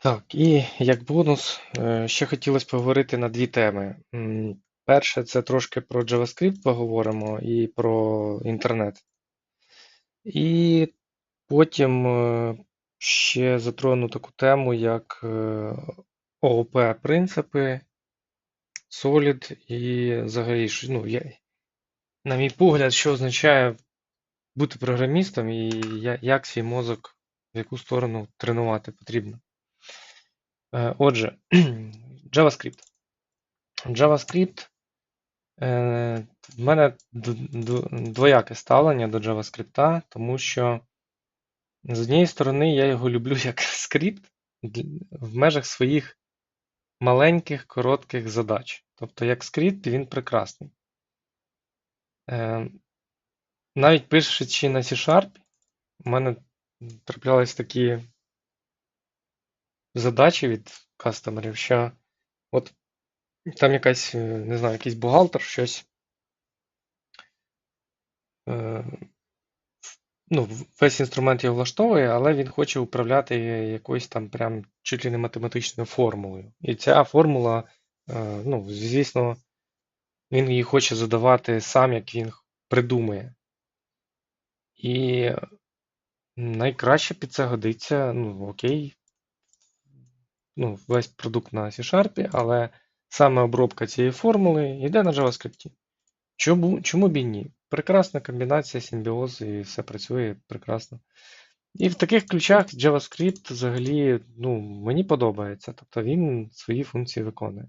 Так, і як бонус, е, ще хотілося поговорити на дві теми. Перше, це трошки про JavaScript поговоримо і про інтернет. І потім е, ще затрону таку тему, як е, ООП принципи, Solid і взагалі, ну, я, на мій погляд, що означає бути програмістом і як свій мозок, в яку сторону тренувати потрібно. Е, Отже, JavaScript. JavaScript. е, В мене двояке ставлення до JavaScript, тому що з однієї сторони я його люблю як скрипт в межах своїх маленьких, коротких задач. Тобто, як скрипт він прекрасний. Е, Навіть пишучи на C-Sharp, у мене траплялись такі задачі від кастомерів, що от там якась, е, не знаю, якийсь бухгалтер щось. е, Ну, весь інструмент його влаштовує, але він хоче управляти якоюсь там прям чуть ли не математичною формулою. І ця формула, е, ну, звісно, він її хоче задавати сам, як він придумає. І найкраще під це годиться, ну, окей, ну, весь продукт на C-Sharp, але саме обробка цієї формули йде на JavaScript. Чому, чому б і ні? Прекрасна комбінація, симбіоз, і все працює прекрасно. І в таких ключах JavaScript взагалі ну, мені подобається. Тобто він свої функції виконує.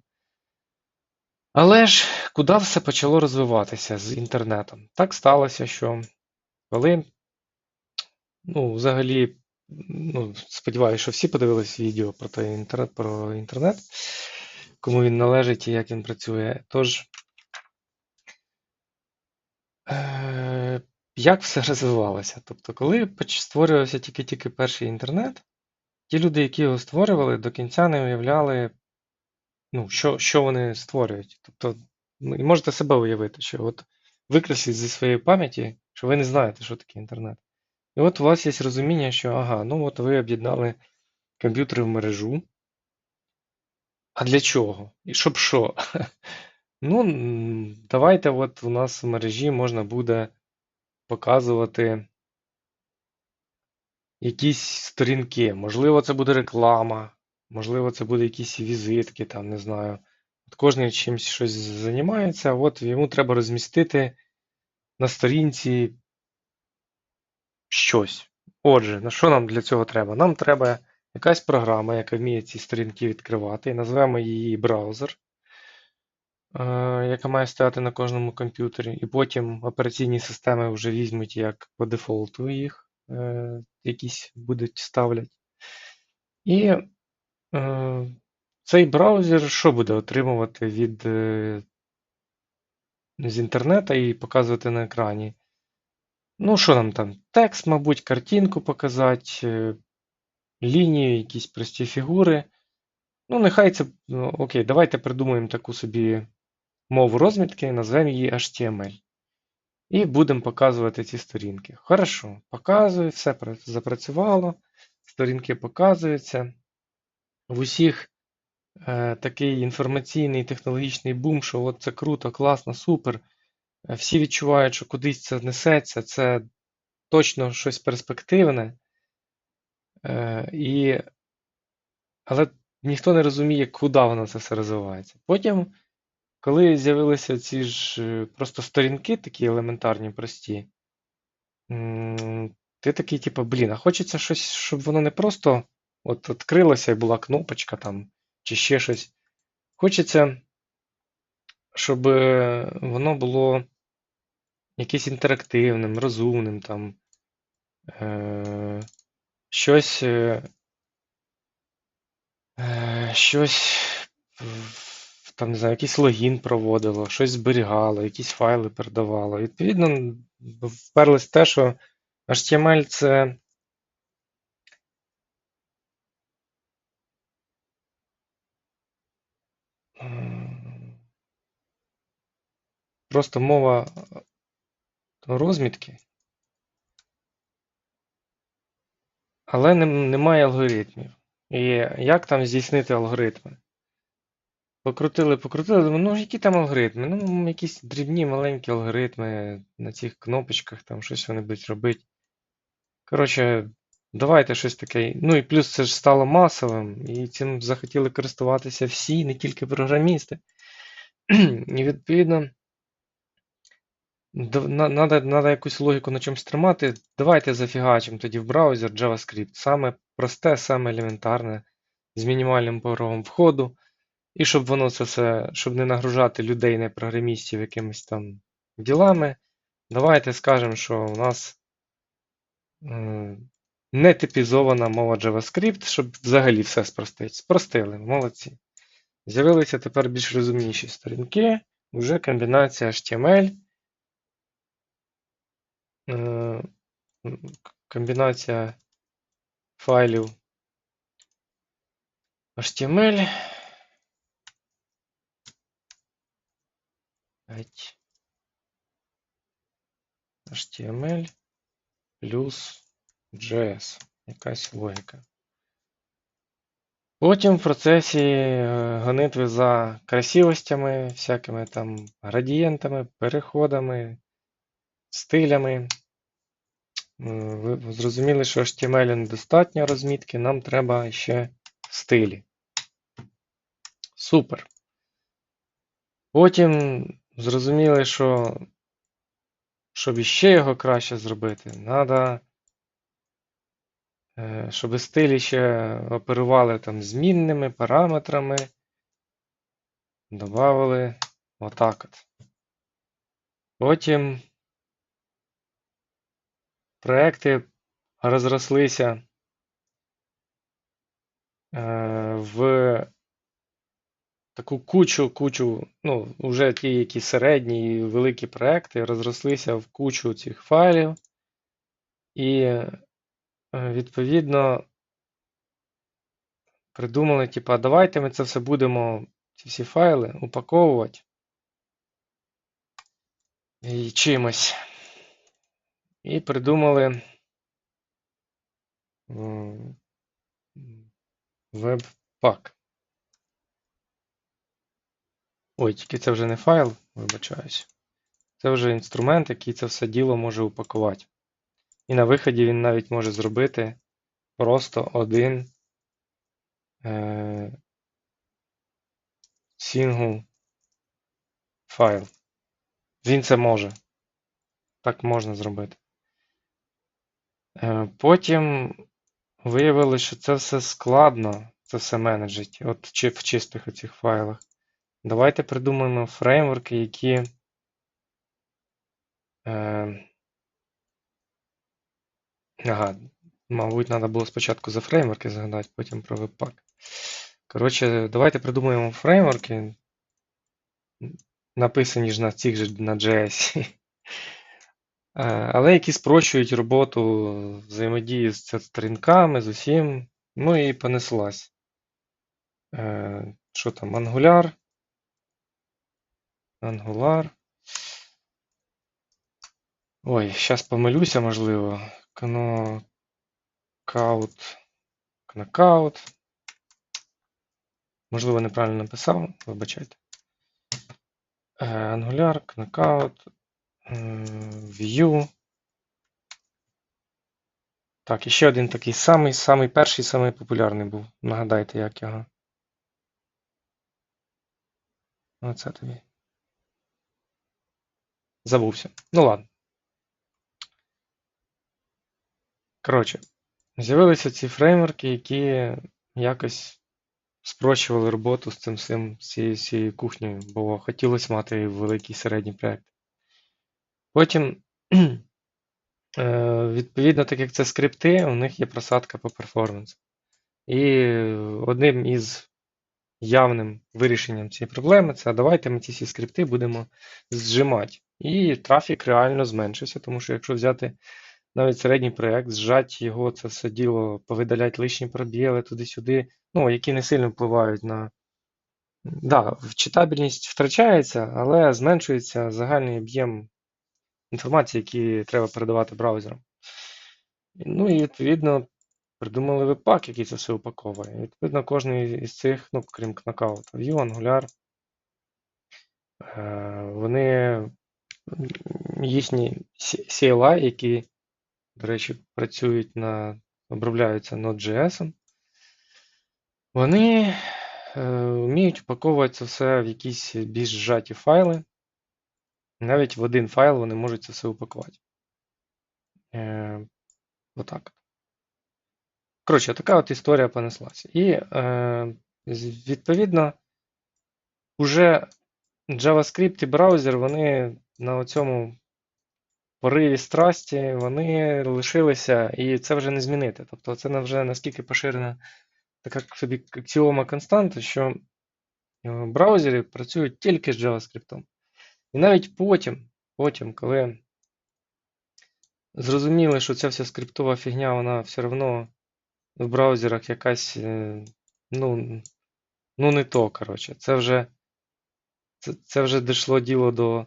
Але ж куди все почало розвиватися з інтернетом? Так сталося, що коли, ну, взагалі, ну, сподіваюся, що всі подивились відео про той інтернет, про інтернет, кому він належить і як він працює. Тож, е, як все розвивалося? Тобто, коли створювався тільки-тільки перший інтернет, ті люди, які його створювали, до кінця не уявляли, ну, що, що вони створюють. Тобто, ну, і можете себе уявити, що от викресліть зі своєї пам'яті, що ви не знаєте, що таке інтернет. І от у вас є розуміння, що ага, ну от ви об'єднали комп'ютери в мережу. А для чого? І щоб що? Ну, давайте от у нас в мережі можна буде показувати якісь сторінки. Можливо, це буде реклама, можливо, це буде якісь візитки, там, не знаю. От кожен чимось щось займається, от йому треба розмістити на сторінці щось. Отже, на що нам для цього треба? Нам треба якась програма, яка вміє ці сторінки відкривати, назвемо її браузер, е, яка має стояти на кожному комп'ютері, і потім операційні системи вже візьмуть як по дефолту їх, е, якісь будуть ставлять. І е, цей браузер що буде отримувати від з інтернету і показувати на екрані? Ну, що нам там? Текст, мабуть, картинку показати, е, лінії, якісь прості фігури. Ну, нехай це. Ну, окей, давайте придумаємо таку собі мову розмітки, назвемо її HTML. І будемо показувати ці сторінки. Хорошо, показую, все запрацювало, сторінки показуються. В усіх е, такий інформаційний технологічний бум, що от це круто, класно, супер. Е, Всі відчувають, що кудись це несеться, це точно щось перспективне. Е, і... Але ніхто не розуміє, куди воно це все розвивається. Потім, коли з'явилися ці ж е, просто сторінки, такі елементарні, прості, ти такий, типу, блін, а хочеться щось, щоб воно не просто от відкрилося і була кнопочка там, чи ще щось. Хочеться, щоб е, воно було якесь інтерактивним, розумним, там, е, щось, е, е, щось, там, не знаю, якийсь логін проводило, щось зберігало, якісь файли передавало. Відповідно, вперлось те, що HTML це просто мова е, розмітки, але немає алгоритмів. І як там здійснити алгоритми? Покрутили, покрутили, думаю, ну які там алгоритми? Ну, якісь дрібні маленькі алгоритми на цих кнопочках, там щось вони будуть робити. Коротше, давайте щось таке. Ну і плюс це ж стало масовим, і цим захотіли користуватися всі, не тільки програмісти. І відповідно, треба якусь логіку на чомусь тримати. Давайте зафігачимо тоді в браузер JavaScript. Саме просте, саме елементарне, з мінімальним порогом входу. І щоб воно це все, щоб не нагружати людей, не програмістів якимись там ділами, давайте скажемо, що у нас е, не типізована мова JavaScript, щоб взагалі все спростити. Спростили, молодці. З'явилися тепер більш розумніші сторінки, вже комбінація HTML. Е, Комбінація файлів HTML. HTML плюс JS. Якась логіка. Потім в процесі е, гонитви за красивостями, всякими там градієнтами, переходами, стилями. Е, Ви зрозуміли, що HTML недостатньо розмітки, нам треба ще стилі. Супер. Потім зрозуміли, що щоб іще його краще зробити, треба, щоб стилі ще оперували там змінними параметрами. Добавили отак от. Потім проекти розрослися е, в таку кучу, кучу, ну, вже ті, які середні і великі проекти, розрослися в кучу цих файлів. І, е, відповідно, придумали, типа, давайте ми це все будемо, ці всі файли, упаковувати і чимось. І придумали веб-пак. Ой, тільки це вже не файл, вибачаюсь. Це вже інструмент, який це все діло може упакувати. І на виході він навіть може зробити просто один е, single файл. Він це може. Так можна зробити. Е, Потім виявилося, що це все складно, це все менеджить, от чи в чистих оцих файлах. Давайте придумаємо фреймворки, які е, Ага, мабуть, треба було спочатку за фреймворки згадати, потім про веб-пак. Коротше, давайте придумаємо фреймворки, написані ж на цих же на JS, е, але які спрощують роботу взаємодії з сторінками, з усім. Ну і понеслась. Е, що там, Angular? Angular. Ой, зараз помилюся, можливо. Knockout. Knockout. Можливо, неправильно написав, вибачайте. Е, Angular, Knockout, View. Так, і ще один такий самий, самий перший, самий популярний був. Нагадайте, як його. Оце тобі. Забувся. Ну ладно. Коротше, з'явилися ці фреймворки, які якось спрощували роботу з цим всім, з цією, кухнею, бо хотілося мати великий середній проєкт. Потім, е, відповідно, так як це скрипти, у них є просадка по перформансу. І одним із явним вирішенням цієї проблеми це давайте ми ці всі скрипти будемо зжимати. І трафік реально зменшився, тому що якщо взяти навіть середній проєкт, зжати його, це все діло, повидаляти лишні пробіли туди-сюди, ну, які не сильно впливають на. Да, читабельність втрачається, але зменшується загальний об'єм інформації, які треба передавати браузерам. Ну і відповідно придумали веб-пак, який це все упаковує. І, відповідно, кожний із цих, ну, крім Knockout, Vue, Angular, е, вони їхні CLI, які, до речі, працюють на, обробляються Node.js, вони е, вміють упаковувати це все в якісь більш зжаті файли. Навіть в один файл вони можуть це все упакувати. Е, отак. Коротше, така от історія понеслася. І е, відповідно, уже JavaScript і браузер, вони на цьому пориві страсті, вони лишилися, і це вже не змінити. Тобто це вже наскільки поширена така собі аксіома константа, що е, браузери працюють тільки з JavaScript. І навіть потім, потім, коли зрозуміли, що ця вся скриптова фігня, вона все одно в браузерах якась, е, ну, ну не то, коротше. Це вже, це, це вже дійшло діло до,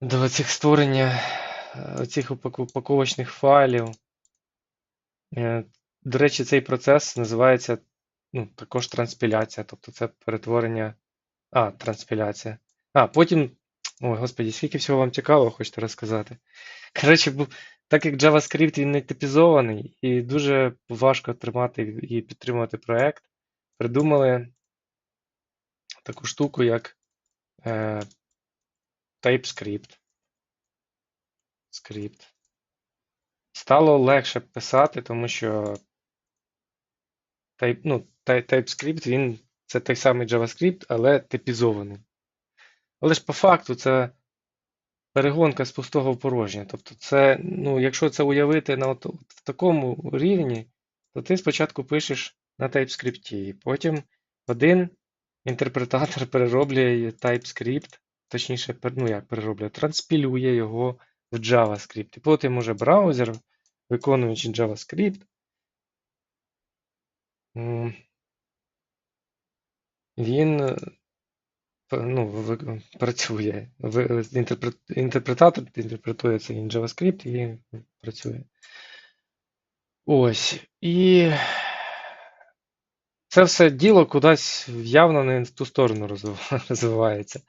до цих створення е, цих упаковочних файлів. Е, До речі, цей процес називається ну, також транспіляція, тобто це перетворення. А, транспіляція. А, потім. Ой, господі, скільки всього вам цікавого хочете розказати. Коротше, так як JavaScript він не типізований і дуже важко тримати і підтримувати проект, придумали таку штуку, як е, TypeScript. Скрипт. Стало легше писати, тому що Type, ну, Ty- TypeScript він це той самий JavaScript, але типізований. Але ж по факту це перегонка з пустого в порожнє. Тобто, це, ну, якщо це уявити на от, в такому рівні, то ти спочатку пишеш на TypeScript, і потім один інтерпретатор перероблює TypeScript, точніше, ну як перероблює, транспілює його в JavaScript. І потім уже браузер, виконуючи JavaScript, він ну, працює. Інтерпретатор інтерпретує цей JavaScript і працює. Ось. І це все діло кудись явно не в ту сторону розвивається.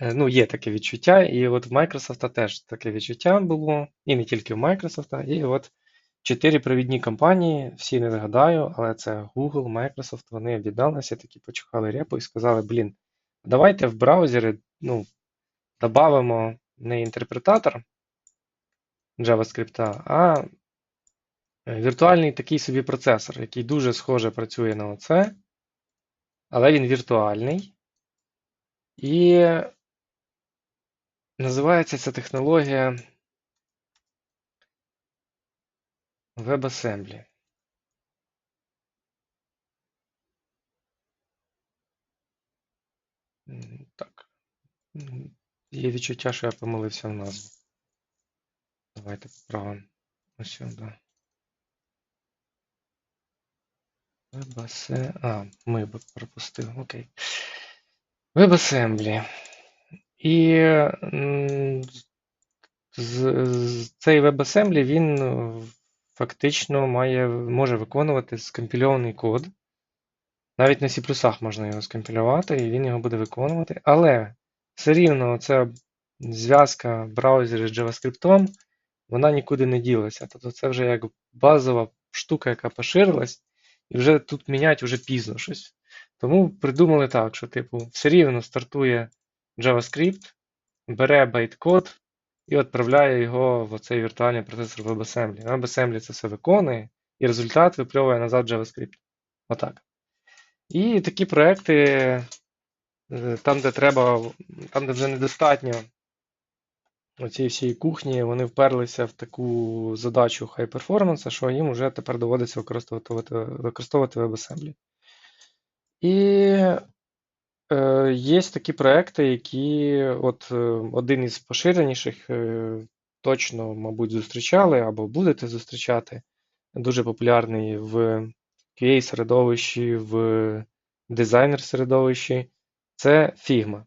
Е, Ну, є таке відчуття, і от в Microsoft теж таке відчуття було, і не тільки в Microsoft, і от чотири провідні компанії, всі не згадаю, але це Google, Microsoft, вони об'єдналися, такі почухали репу і сказали, блін, давайте в браузери, ну, додамо не інтерпретатор JavaScript, а віртуальний такий собі процесор, який дуже схоже працює на оце, але він віртуальний. І називається ця технологія WebAssembly. Так. Є відчуття, що я помилився в назву. Давайте поправимо. Ось сюди. WebAssembly. А, ми б пропустив. Окей. WebAssembly. І з, з- цей WebAssembly він фактично має, може виконувати скомпільований код. Навіть на C++ можна його скомпілювати, і він його буде виконувати. Але все рівно ця зв'язка браузера з JavaScript, вона нікуди не ділася. Тобто це вже як базова штука, яка поширилась, і вже тут міняти вже пізно щось. Тому придумали так, що типу, все рівно стартує JavaScript, бере байткод і відправляє його в цей віртуальний процесор WebAssembly. WebAssembly це все виконує, і результат випльовує назад JavaScript. Отак. І такі проекти, е, там, де треба, там, де вже недостатньо оцієї всієї кухні, вони вперлися в таку задачу performance, що їм вже тепер доводиться використовувати, використовувати WebAssembly. І е, є такі проекти, які от е, один із поширеніших, е, точно, мабуть, зустрічали або будете зустрічати. Дуже популярний в QA-середовищі, в дизайнер-середовищі. Це Figma.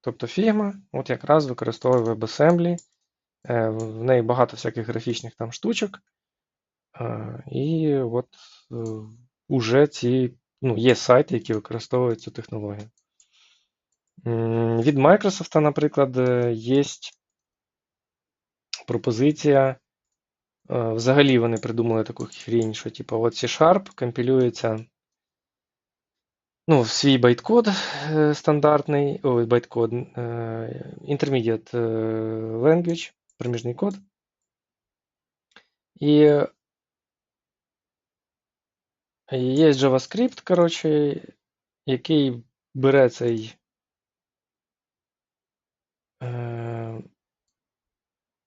Тобто Figma от якраз використовує WebAssembly. Е, В неї багато всяких графічних там штучок. Е, І от е, уже ці, ну, є сайти, які використовують цю технологію. Від Microsoft, наприклад, є пропозиція. Е, Взагалі вони придумали таку хрінь, що типу, от C-Sharp компілюється ну, в свій байткод е, стандартний, ой, байткод, е, intermediate language, проміжний код. І є JavaScript, коротше, який бере цей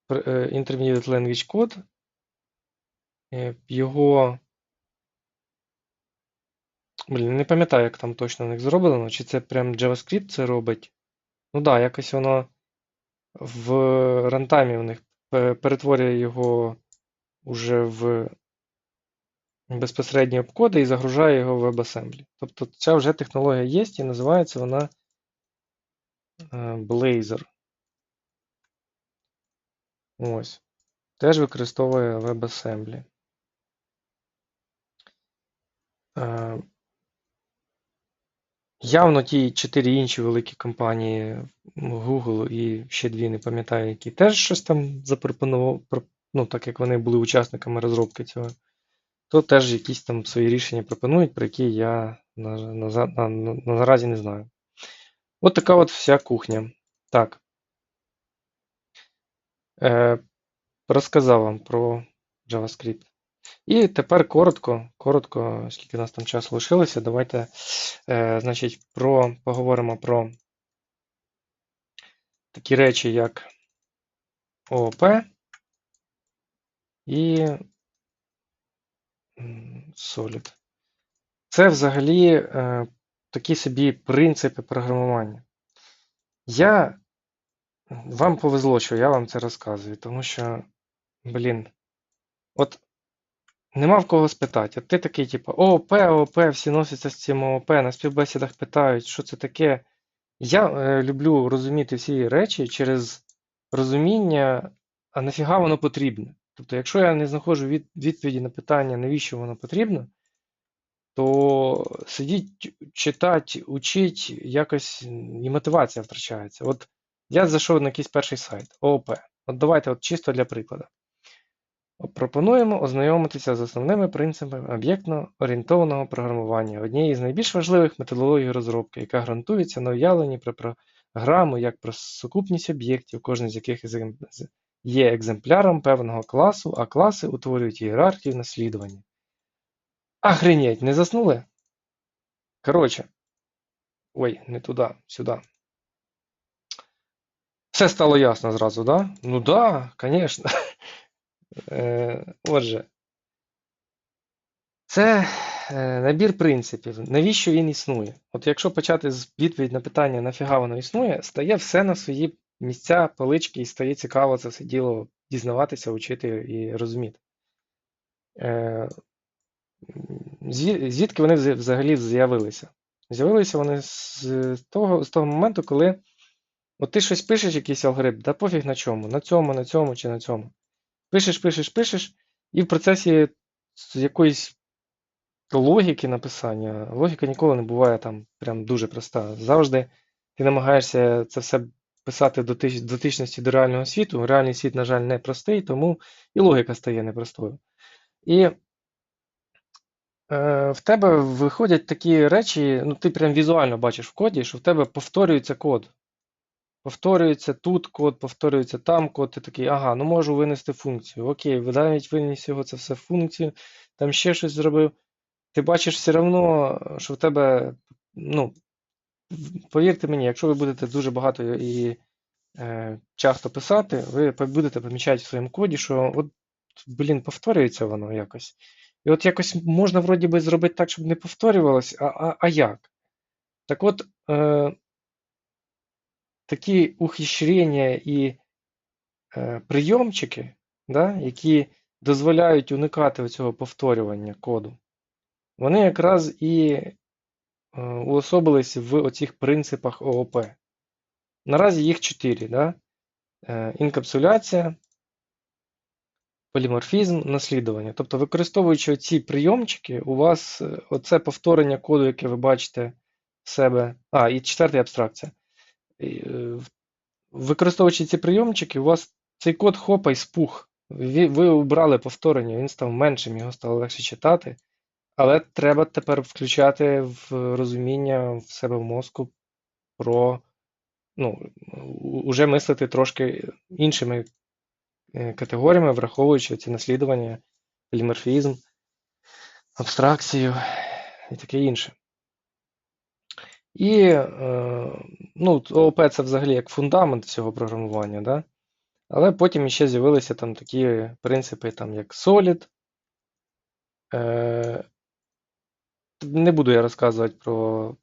intermediate language е, його. Блін, не пам'ятаю, як там точно них зроблено, чи це прям JavaScript це робить. Ну да, якось воно в рантаймі у них перетворює його уже в безпосередні обкоди і загружає його в WebAssembly. Тобто ця вже технологія є і називається вона е, Blazor. Ось. Теж використовує WebAssembly. Е, Явно ті чотири інші великі компанії, Google і ще дві, не пам'ятаю, які теж щось там запропонували, ну, так як вони були учасниками розробки цього, то теж якісь там свої рішення пропонують, про які я на, на, на, на, наразі не знаю. От така от вся кухня. Так. Е, Розказав вам про JavaScript. І тепер коротко, коротко, скільки у нас там часу лишилося, давайте, е, значить, про, поговоримо про такі речі, як ООП і Solid. Це взагалі е, такі собі принципи програмування. Я вам повезло, що я вам це розказую, тому що, блін, от нема в кого спитати. От ти такий, типу, ООП, ООП, всі носяться з цим ООП, на співбесідах питають, що це таке. Я е, люблю розуміти всі речі через розуміння, а нафіга воно потрібне. Тобто, якщо я не знаходжу від, відповіді на питання, навіщо воно потрібно, то сидіть, читати, учить, якось і мотивація втрачається. От я зайшов на якийсь перший сайт ООП. От давайте от чисто для прикладу. Пропонуємо ознайомитися з основними принципами об'єктно-орієнтованого програмування, однієї з найбільш важливих методологій розробки, яка ґрунтується на уявленні про програму як про сукупність об'єктів, кожен з яких є екземпляром певного класу, а класи утворюють ієрархію наслідування. Охренеть, не заснули? Коротше. Ой, не туди, сюди. Все стало ясно зразу, да? Ну да, звісно. Е, Отже, це е, набір принципів. Навіщо він існує? От якщо почати з відповідь на питання, нафіга воно існує, стає все на свої місця, полички, і стає цікаво це все діло дізнаватися, вчити і розуміти. Е, Звідки вони взагалі з'явилися? З'явилися вони з того з того моменту, коли от ти щось пишеш, якийсь алгоритм, да пофіг на чому, на цьому, на цьому чи на цьому. Пишеш, пишеш, пишеш, і в процесі якоїсь логіки написання, логіка ніколи не буває там прям дуже проста. Завжди ти намагаєшся це все писати до дотичності до реального світу. Реальний світ, на жаль, не простий, тому і логіка стає непростою. І е, в тебе виходять такі речі, ну ти прям візуально бачиш в коді, що в тебе повторюється код. Повторюється тут код, повторюється там код, ти такий, ага, ну можу винести функцію. Окей, навіть виніс його це все в функцію, там ще щось зробив. Ти бачиш все одно, що в тебе, ну, повірте мені, якщо ви будете дуже багато і е, часто писати, ви будете помічати в своєму коді, що от, блін, повторюється воно якось. І от якось можна вроді би зробити так, щоб не повторювалося, а а, а як? Так от. Е, такі ухищрення і е, прийомчики, да, які дозволяють уникати цього повторювання коду, вони якраз і е, уособились в оцих принципах ООП. Наразі їх чотири. Да? Е, інкапсуляція, поліморфізм, наслідування. Тобто, використовуючи ці прийомчики, у вас е, оце повторення коду, яке ви бачите в себе. А, і четверта абстракція. Е, Використовуючи ці прийомчики, у вас цей код хопа і спух. Ви, ви обрали повторення, він став меншим, його стало легше читати. Але треба тепер включати в розуміння в себе в мозку про, ну, уже мислити трошки іншими е, категоріями, враховуючи ці наслідування, поліморфізм, абстракцію і таке інше. І е, ну, ООП це взагалі як фундамент всього програмування, да? але потім ще з'явилися там такі принципи, там, як Solid. Е, не буду я розказувати про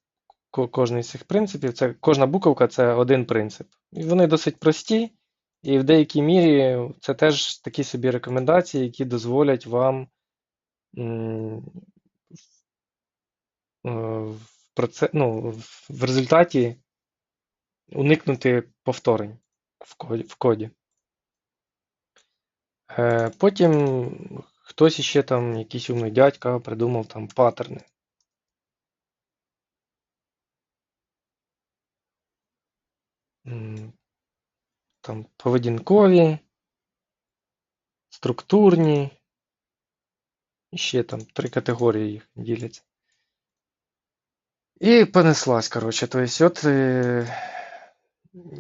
кожний з цих принципів. Це, кожна буковка це один принцип. І вони досить прості, і в деякій мірі це теж такі собі рекомендації, які дозволять вам м, е, в, проце- ну, в результаті уникнути повторень в коді. Е, Потім хтось іще там, якийсь умний дядька, придумав там паттерни. Там поведінкові, структурні, ще там три категорії їх діляться. І понеслась, коротше. Тобто, от, е,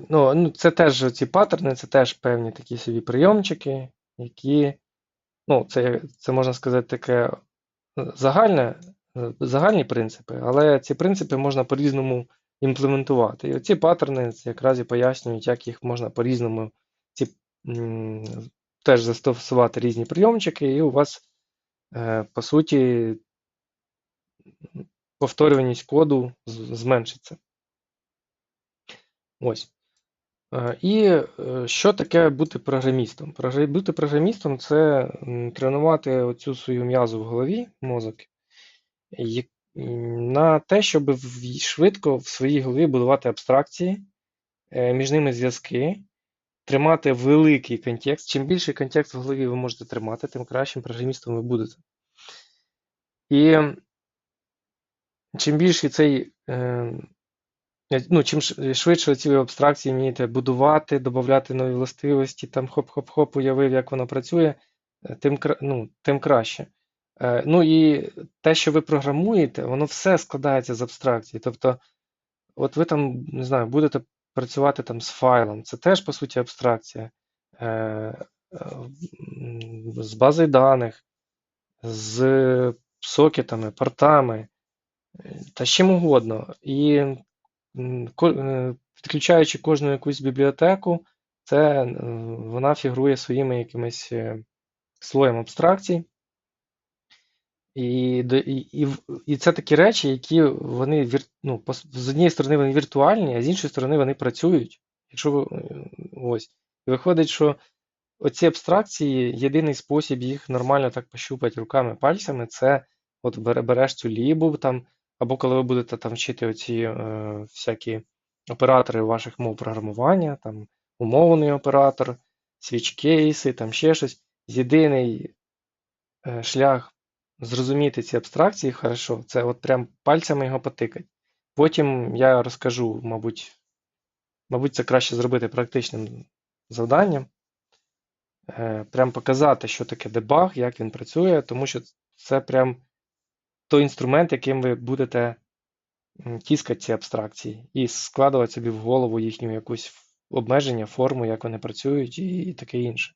ну, ну, це теж ці паттерни, це теж певні такі собі прийомчики, які, ну, це, це можна сказати, таке загальне, е, загальні принципи, але ці принципи можна по-різному імплементувати. І оці паттерни якраз і пояснюють, як їх можна по-різному ці, теж застосувати різні прийомчики, і у вас, е, по суті, повторюваність коду зменшиться. Ось. Е, І е, що таке бути програмістом? Бути програмістом це тренувати оцю свою м'язу в голові, мозок, на те, щоб швидко в своїй голові будувати абстракції, е, між ними зв'язки, тримати великий контекст. Чим більший контекст в голові ви можете тримати, тим кращим програмістом ви будете. І чим більший цей, е, ну, чим швидше ці абстракції вмієте будувати, додати нові властивості, там хоп-хоп-хоп, уявив, як воно працює, е, тим, ну, тим краще. Е, Ну і те, що ви програмуєте, воно все складається з абстракцій. Тобто, от ви там, не знаю, будете працювати там з файлом, це теж, по суті, абстракція. З базою даних, з сокетами, портами та з чим угодно. І е, підключаючи кожну якусь бібліотеку, це е, вона фігурує своїми якимись е, слоєм абстракцій. І, і, і, це такі речі, які вони ну, з однієї сторони вони віртуальні, а з іншої сторони вони працюють. Якщо ось. І виходить, що оці абстракції, єдиний спосіб їх нормально так пощупати руками, пальцями, це от береш цю лібу там, або коли ви будете там вчити оці е, всякі оператори ваших мов програмування, там умовний оператор, свічкейси, там ще щось. Єдиний е, шлях зрозуміти ці абстракції хорошо, це от прям пальцями його потикати. Потім я розкажу, мабуть, мабуть, це краще зробити практичним завданням. Е, Прям показати, що таке дебаг, як він працює, тому що це прям той інструмент, яким ви будете тіскати ці абстракції і складувати собі в голову їхню якусь обмеження, форму, як вони працюють і, таке інше.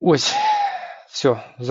Ось, все.